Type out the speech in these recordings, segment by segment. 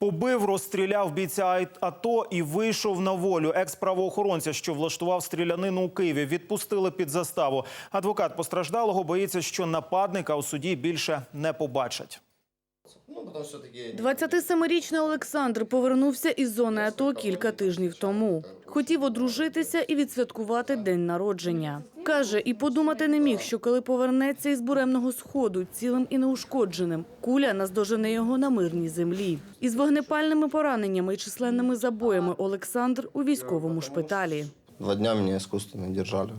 Побив, розстріляв бійця АТО і вийшов на волю. Екс-правоохоронця, що влаштував стрілянину у Києві, відпустили під заставу. Адвокат постраждалого боїться, що нападника у суді більше не побачать. Ну, потому такие... 27-річний Олександр повернувся із зони АТО кілька тижнів тому. Хотів одружитися і відсвяткувати день народження. Каже, і подумати не міг, що коли повернеться із буремного сходу цілим і неушкодженим, куля наздожене його на мирній землі. Із вогнепальними пораненнями і численними забоями Олександр у військовому шпиталі. Два дня меня искусственно держали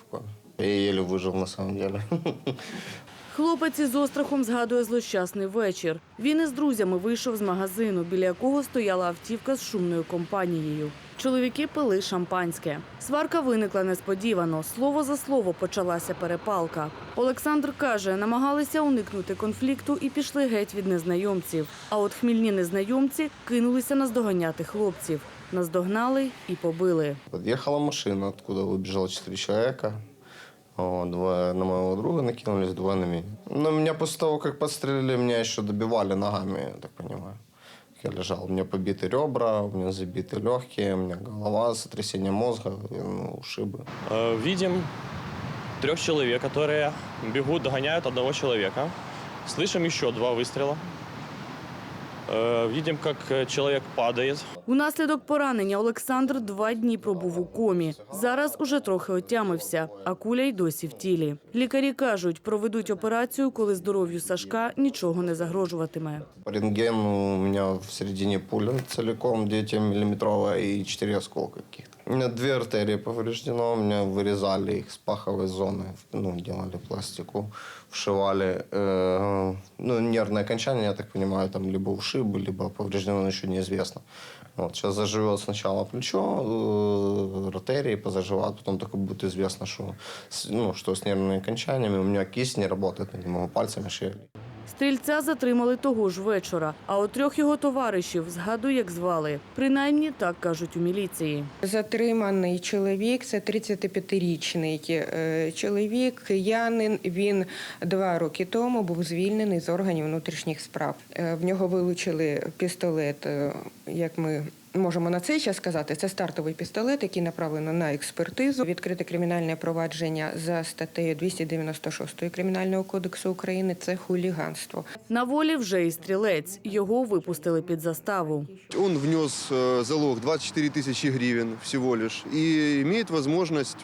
в коме. Я еле выжил на самом деле. Хлопець із острахом згадує злощасний вечір. Він із друзями вийшов з магазину, біля якого стояла автівка з шумною компанією. Чоловіки пили шампанське. Сварка виникла несподівано. Слово за слово почалася перепалка. Олександр каже, намагалися уникнути конфлікту і пішли геть від незнайомців. А от хмільні незнайомці кинулися наздоганяти хлопців. Наздогнали і побили. Подъехала машина, откуда выбежало четыре человека. Вот, двое на моего друга накинулись, двое на меня. Но меня после того, как подстрелили, меня еще добивали ногами, я так понимаю. Я лежал, у меня побиты ребра, у меня забиты легкие, у меня голова, сотрясение мозга, и, ну, ушибы. Э, Видим трех человек, которые бегут, догоняют одного человека. Слышим еще два выстрела. Э, Видим, как э, человек падает. Унаслідок поранення Олександр два дні пробув у комі. Зараз уже трохи отямився, а куля й досі в тілі. Лікарі кажуть, проведуть операцію, коли здоров'ю Сашка нічого не загрожуватиме. Рентген у мене в середині пуля цілком 9-міліметрова і 4 осколки. каких-то. У меня две артерии повреждено, у меня вырезали их с паховой зоны, ну, делали пластику, вшивали. Э, ну, нервное окончание, я так понимаю, там либо ушибы, либо повреждено, но еще неизвестно. Вот, сейчас заживет сначала плечо, э, артерии позаживают, потом только будет известно, что, с- ну, что с нервными окончаниями. У меня кисть не работает, я не могу пальцами шевелить. Стрільця затримали того ж вечора, а от трьох його товаришів згадує, як звали. Принаймні так кажуть у міліції. Затриманий чоловік це 35-річний е, чоловік, киянин. Він два роки тому був звільнений з органів внутрішніх справ. Е, В нього вилучили пістолет, е, як ми. Можемо на цей час сказати, це стартовий пістолет, який направлено на експертизу. Відкрите кримінальне провадження за статтею 296 Кримінального кодексу України. Це хуліганство. На волі вже і стрілець. Його випустили під заставу. Он внес э, залог 24 тысячи гривен всего лишь и имеет возможность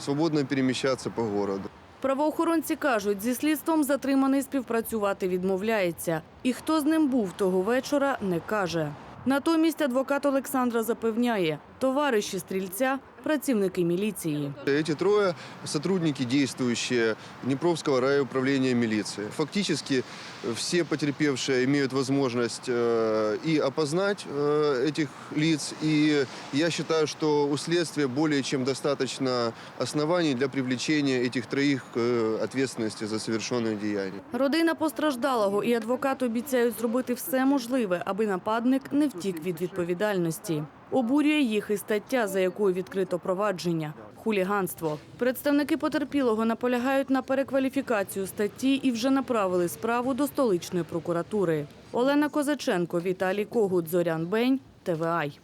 свободно перемещаться по городу. Правоохоронці кажуть, зі слідством затриманий співпрацювати відмовляється. І хто з ним був того вечора, не каже. Натомість адвокат Олександра запевняє, товариші стрільця працівники міліції. Эти трое сотрудники, действующие Днепровского райуправления милиции. Фактически все потерпевшие имеют возможность э, и опознать э, этих лиц, и я считаю, что у следствия более чем достаточно оснований для привлечения этих троих к э, ответственности за совершенные деяния. Родина постраждалого і адвокат обіцяють зробити все можливе, аби нападник не втік від відповідальності. Обурює їх і стаття, за якою відкрито провадження хуліганство. Представники потерпілого наполягають на перекваліфікацію статті і вже направили справу до столичної прокуратури. Олена Козаченко, Віталій Когут, Зорян Бень, ТВАЙ.